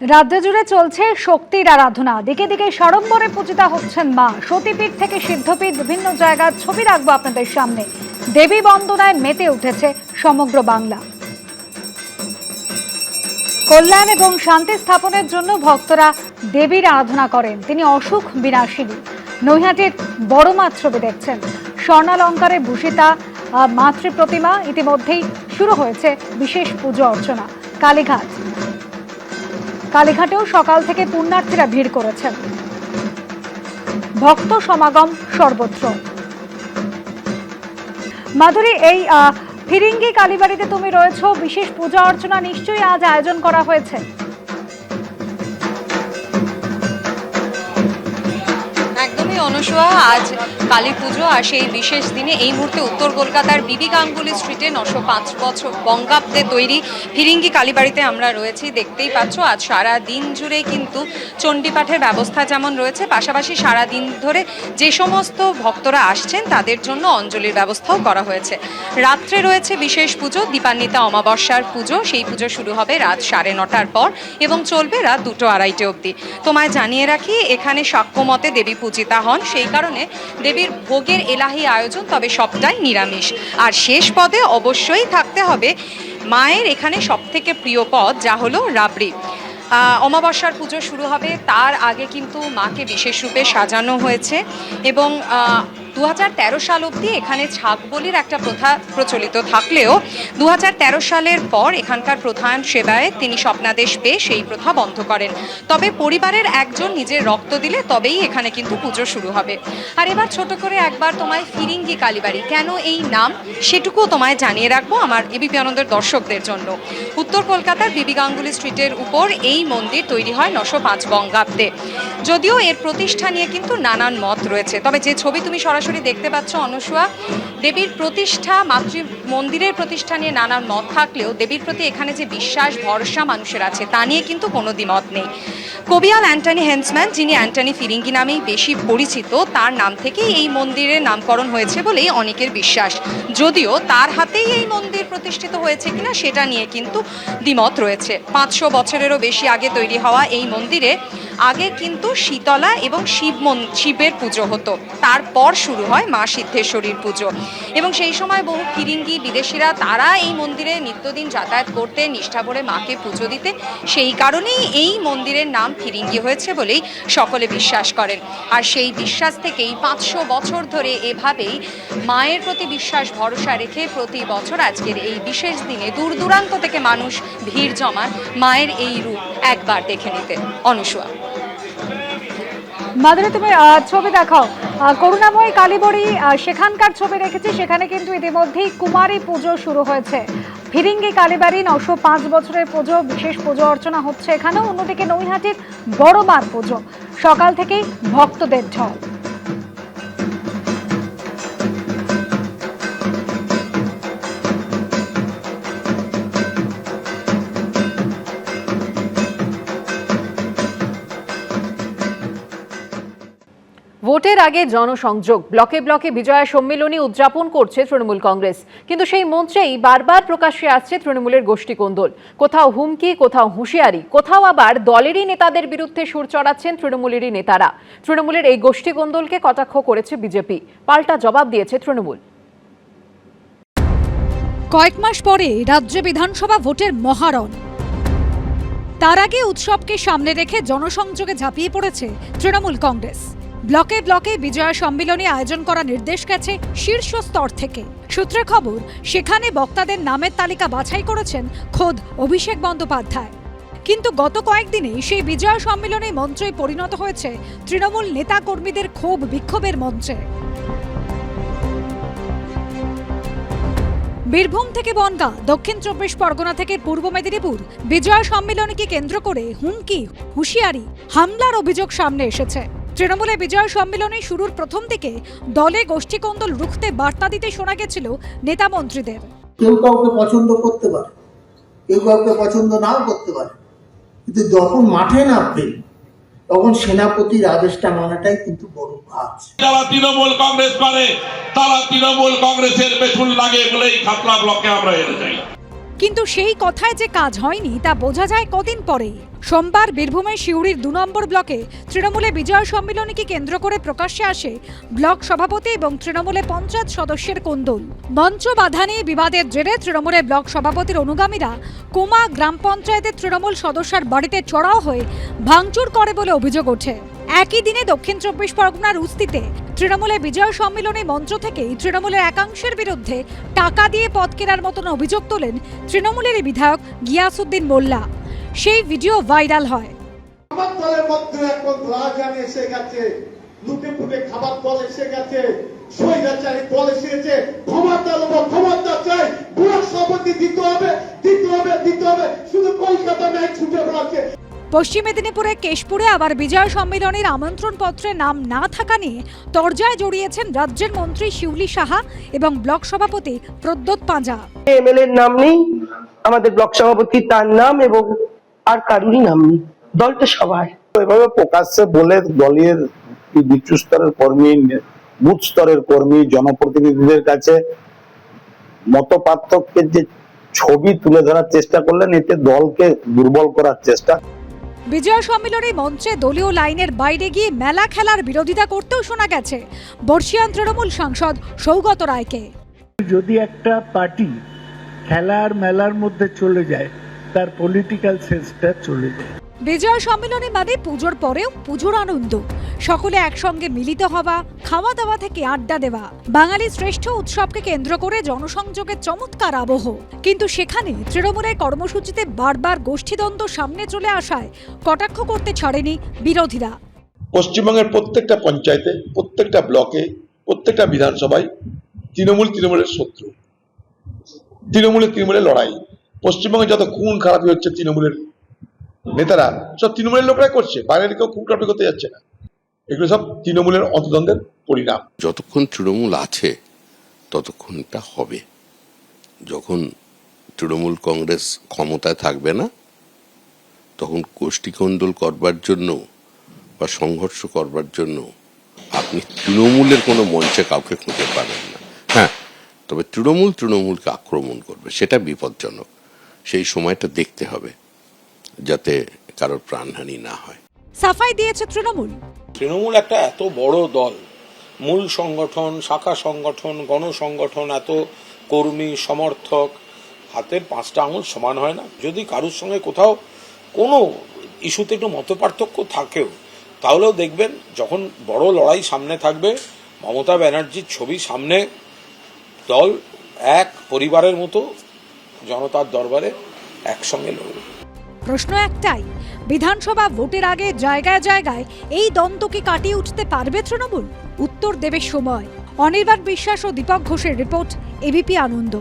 রাজ্য জুড়ে চলছে শক্তির আরাধনা। দিকে দিকে সড়ম্বরে পূজিতা হচ্ছেন মা। সতীপীঠ থেকে সিদ্ধপীঠ বিভিন্ন জায়গার ছবি রাখব আপনাদের সামনে। দেবী বন্দনায় মেতে উঠেছে সমগ্র বাংলা। কল্যাণ এবং শান্তি স্থাপনের জন্য ভক্তরা দেবীর আরাধনা করেন। তিনি অসুখ বিনাশিনী। নৈহাটির বড় মাছ ছবি দেখছেন। স্বর্ণালঙ্কারে ভূষিতা মাতৃ প্রতিমা ইতিমধ্যেই শুরু হয়েছে বিশেষ পুজো অর্চনা। কালীঘাট। কালীঘাটেও সকাল থেকে পুণ্যার্থীরা ভিড় করেছেন। ভক্ত সমাগম সর্বত্র। মাধুরী, এই ফিরিঙ্গি কালীবাড়িতে তুমি রয়েছ, বিশেষ পূজা অর্চনা নিশ্চয়ই আজ আয়োজন করা হয়েছে। অনুসোয়া, আজ কালী পুজো আর সেই বিশেষ দিনে এই মুহূর্তে উত্তর কলকাতার বিবি গাঙ্গুলি স্ট্রিটে নশো পাঁচ বছর বঙ্গাব্দে তৈরি ফিরিঙ্গি কালীবাড়িতে আমরা রয়েছি, দেখতেই পাচ্ছ আজ সারা দিন জুড়ে কিন্তু চণ্ডীপাঠের ব্যবস্থা যেমন রয়েছে, পাশাপাশি সারা দিন ধরে যে সমস্ত ভক্তরা আসছেন তাদের জন্য অঞ্জলির ব্যবস্থাও করা হয়েছে। রাত্রে রয়েছে বিশেষ পুজো, দীপান্বিতা অমাবস্যার পুজো, সেই পুজো শুরু হবে রাত সাড়ে নটার পর এবং চলবে রাত দুটো আড়াইটে অবধি। তোমায় জানিয়ে রাখি, এখানে সাক্ষ্যমতে দেবী পূজিতা হন। সেই কারণে দেবীর ভোগের এলাহি আয়োজন তবে সবটাই নিরামিষ। আর শেষ পদে অবশ্যই থাকতে হবে মায়ের এখানে সবথেকে প্রিয় পদ, যা হলো রাবড়ি। অমাবস্যার পুজো শুরু হবে, তার আগে কিন্তু মাকে বিশেষ রূপে সাজানো হয়েছে এবং দু হাজার তেরো সাল অবধি এখানে ছাগ বলির একটা প্রথা প্রচলিত থাকলেও দু হাজার তেরো সালের পর এখানকার প্রধান সেবায় তিনি স্বপ্নাদেশ পেয়ে সেই প্রথা বন্ধ করেন। তবে পরিবারের একজন নিজের রক্ত দিলে তবেই এখানে কিন্তু পুজো শুরু হবে। আর এবার ছোট করে একবার তোমায় ফিরিঙ্গি কালীবাড়ি, কেন এই নাম সেটুকুও তোমায় জানিয়ে রাখব আমার এবিপি আনন্দের দর্শকদের জন্য। উত্তর কলকাতার বিবি গাঙ্গুলি স্ট্রিটের উপর এই মন্দির তৈরি হয় নশো পাঁচ বঙ্গাব্দে যদিও এর প্রতিষ্ঠা নিয়ে কিন্তু নানান মত রয়েছে, তবে যে ছবি তুমি সরাসরি দেখতে পাচ্ছ অনুসুয়া। দেবীর প্রতিষ্ঠা, মাতৃ মন্দিরের প্রতিষ্ঠা নিয়ে নানান মত থাকলেও দেবীর প্রতি এখানে যে বিশ্বাস, ভরসা মানুষের আছে, তা নিয়ে কিন্তু কোনো দ্বিমত নেই। কবিয়াল অ্যান্টনি হেন্সম্যান, যিনি অ্যান্টনি ফিরিঙ্গি নামেই বেশি পরিচিত, তার নাম থেকেই এই মন্দিরের নামকরণ হয়েছে বলেই অনেকের বিশ্বাস। যদিও তার হাতেই এই মন্দির প্রতিষ্ঠিত হয়েছে কিনা সেটা নিয়ে কিন্তু দ্বিমত রয়েছে। পাঁচশো বছরেরও বেশি আগে তৈরি হওয়া এই মন্দিরে আগে কিন্তু শীতলা এবং শিব শিবের পুজো হতো। তারপর শুরু হয় মা সিদ্ধেশ্বরীর পুজো। এবং সেই সময় বহু ফিরিঙ্গি বিদেশিরা তারা এই মন্দিরে নিত্যদিন যাতায়াত করতে, নিষ্ঠা ভরে মাকে পুজো দিতে, সেই কারণেই এই মন্দিরের নাম ফিরিঙ্গি হয়েছে বলেই সকলে বিশ্বাস করেন। আর সেই বিশ্বাস থেকেই পাঁচশো বছর ধরে এভাবেই মায়ের প্রতি বিশ্বাস ভরসা রেখে প্রতি বছর আজকের এই বিশেষ দিনে দূর দূরান্ত থেকে মানুষ ভিড় জমান মায়ের এই রূপ। একবার দেখে নিতে। অনুসুয়া মাধুরী, তুমি ছবি দেখাও। করুণাময়ী কালীবড়ি সেখানকার ছবি রেখেছি। সেখানে কিন্তু ইতিমধ্যেই কুমারী পুজো শুরু হয়েছে। ফিরিঙ্গি কালীবাড়ি, নশো পাঁচ বছরের পুজো, বিশেষ পুজো অর্চনা হচ্ছে এখানেও। অন্যদিকে নৈহাটির বড়মার পুজো। সকাল থেকেই ভক্তদের ঢল। ভোটের আগে জনসংযোগ। ব্লকে ব্লকে বিজয়া সম্মেলনী উদযাপন করছে তৃণমূল কংগ্রেস। কিন্তু সেই মঞ্চেই বারবার প্রকাশ্যে আসছে তৃণমূলের গোষ্ঠী কোন্দল কোথাও হুমকি, কোথাও হুঁশিয়ারি, কোথাও আবার দলেরই নেতাদের বিরুদ্ধে সুর চড়াচ্ছেন তৃণমূলেরই নেতারা। তৃণমূলের এই গোষ্ঠী কোন্দলকে কটাক্ষ করেছে বিজেপি। পাল্টা জবাব দিয়েছে তৃণমূল। কয়েক মাস পরে রাজ্য বিধানসভা ভোটের মহারণ। তার আগে উৎসবকে সামনে রেখে জনসংযোগে ঝাঁপিয়ে পড়েছে তৃণমূল কংগ্রেস। ব্লকে ব্লকে বিজয়া সম্মেলনী আয়োজন করা নির্দেশ গেছে শীর্ষ স্তর থেকে। সূত্রে খবর, সেখানে বক্তাদের নামের তালিকা বাছাই করেছেন খোদ অভিষেক বন্দ্যোপাধ্যায়। কিন্তু গত কয়েকদিনে সেই বিজয়া সম্মেলনী মঞ্চই পরিণত হয়েছে তৃণমূল নেতাকর্মীদের ক্ষোভ বিক্ষোভের মঞ্চে। বীরভূম থেকে বনগাঁ, দক্ষিণ চব্বিশ পরগনা থেকে পূর্ব মেদিনীপুর বিজয়া সম্মেলনীকে কেন্দ্র করে হুমকি, হুঁশিয়ারি, হামলার অভিযোগ সামনে এসেছে। তৃণমূলে বিজয় সম্মেলনে শুরুর প্রথম দিকে দলে গোষ্ঠীকন্দল রুখতে বার্তা দিতে শোনা গেছিল নেতা মন্ত্রীদের। কেউ কাউকে পছন্দ করতে পারে কেউ কাউকে পছন্দ নাও করতে পারে। কিন্তু যখন মাঠে নামবেন তখন সেনাপতির আদেশটা মানাটাই কিন্তু বড় কাজ। যারা তৃণমূল কংগ্রেস করে তারা তৃণমূল কংগ্রেসের পেছন লাগে বলেই খাতলা ব্লকে আমরা হেরে যাই। কিন্তু সেই কথায় যে কাজ হয়নি তা বোঝা যায় কদিন পরেই। সোমবার বীরভূমের সিউড়ির দু নম্বর ব্লকে তৃণমূলে বিজয় সম্মিলনীকে কেন্দ্র করে প্রকাশ্যে আসে ব্লক সভাপতি এবং তৃণমূলে পঞ্চায়েত সদস্যের কোন্দল। মঞ্চ বাধা নিয়ে বিবাদের জেরে তৃণমূলের ব্লক সভাপতির অনুগামীরা কোমা গ্রাম পঞ্চায়েতের তৃণমূল সদস্যার বাড়িতে চড়াও হয়ে ভাঙচুর করে বলে অভিযোগ ওঠে। একই দিনে দক্ষিণ চব্বিশ পরগনার উস্তিতে তৃণমূলের বিজয় সম্মিলনী মঞ্চ থেকেই তৃণমূলের একাংশের বিরুদ্ধে টাকা দিয়ে পদ কেনার মতন অভিযোগ তোলেন তৃণমূলেরই বিধায়ক গিয়াসুদ্দিন মোল্লা। সেই ভিডিও ভাইরাল হয়। খাবার দলের মধ্যে এখন রাজান এসে গেছে লুটে ফুটে খাবার দল এসে গেছে স্বৈরাচারী দল এসেছে ক্ষমতা লোক ক্ষমতা চাই বুড়া সভাপতি দিতে হবে দিতে হবে দিতে হবে শুধু কলকাতা ম্যাচ ছুটে বেড়াচ্ছে। পশ্চিম মেদিনীপুরে কেশপুরে আবার বিজয় সম্মেলনের আমন্ত্রণ পত্রে নাম না থাকা নিয়ে তরজায় জড়িয়েছেন রাজ্যের মন্ত্রী শিউলি সাহা এবং ব্লক সভাপতি প্রদ্যোৎ পাঁজা। এমএলএ এর নাম নেই আমাদের ব্লক সভাপতি তার নাম এবং আর কারুরই নাম নেই। দলটা সবার। এভাবে প্রকাশ্যে বলে দলের নিচু স্তরের কর্মী বুথ স্তরের কর্মী জনপ্রতিনিধিদের কাছে মত পার্থক্যের যে ছবি তুলে ধরার চেষ্টা করলেন এতে দলকে দুর্বল করার চেষ্টা। বিজয় সম্মেলনী মঞ্চে দলীয় লাইনের বাইরে গিয়ে মেলা খেলার বিরোধিতা করতেও শোনা গেছে। বর্ষিয়ান তৃণমূল সাংসদ সৌগত রায়কে। যদি একটা পার্টি খেলার মেলার মধ্যে চলে যায় তার পলিটিক্যাল সেন্সটা চলে যায়। বিজয় সম্মেলনী মানে পুজোর পরেও পুজোর আনন্দ। সকলে একসঙ্গে মিলিত হওয়া খাওয়া দাওয়া থেকে আড্ডা দেওয়া। বাঙালির শ্রেষ্ঠ উৎসবকে কেন্দ্র করে জনসংযোগের চমৎকার আবহ। কিন্তু সেখানে তৃণমূলের কর্মসূচিতে বারবার গোষ্ঠীদ্বন্দ্ব সামনে চলে আসায় কটাক্ষ করতে ছাড়েনি বিরোধীরা। পশ্চিমবঙ্গের প্রত্যেকটা পঞ্চায়েতে প্রত্যেকটা ব্লকে প্রত্যেকটা বিধানসভায় তৃণমূল তৃণমূলের শত্রু। তৃণমূলের তৃণমূলের লড়াই। পশ্চিমবঙ্গে যত খুন খারাপি হচ্ছে তৃণমূলের নেতারা, সব তৃণমূলের লোকরাই করছে, বাইরের কেউ খুন খারাপি করতে যাচ্ছে না। এগুলো সব তৃণমূলের অন্তদ্বন্দ্বের পরিণাম। যতক্ষণ তৃণমূল আছে ততক্ষণ এটা হবে। যখন তৃণমূল কংগ্রেস ক্ষমতায় থাকবে না, তখন গোষ্ঠীকন্দল করবার জন্য বা সংঘর্ষ করবার জন্য আপনি তৃণমূলের কোনো মঞ্চে কাউকে খুঁজে পাবেন না। হ্যাঁ তবে তৃণমূল তৃণমূলকে আক্রমণ করবে, সেটা বিপজ্জনক। সেই সময়টা দেখতে হবে যাতে কারোর প্রাণহানি না হয়। সাফাই দিয়েছে তৃণমূল। তৃণমূল একটা এত বড় দল মূল সংগঠন শাখা সংগঠন গণসংগঠন এত কর্মী সমর্থক হাতের পাঁচটা আঙুল সমান হয় না। যদি কারুর সঙ্গে কোথাও কোনো ইস্যুতে একটু মত পার্থক্য থাকেও তাহলেও দেখবেন যখন বড় লড়াই সামনে থাকবে মমতা ব্যানার্জির ছবি সামনে দল এক পরিবারের মতো জনতার দরবারে একসঙ্গে লড়বে প্রশ্ন একটাই, বিধানসভা ভোটের আগে জায়গায় জায়গায় এই দ্বন্দ্বকে কাটিয়ে উঠতে পারবে তৃণমূল? উত্তর দেবে সময়। অনির্বাণ বিশ্বাস ও দীপক ঘোষের রিপোর্ট, এবিপি আনন্দ।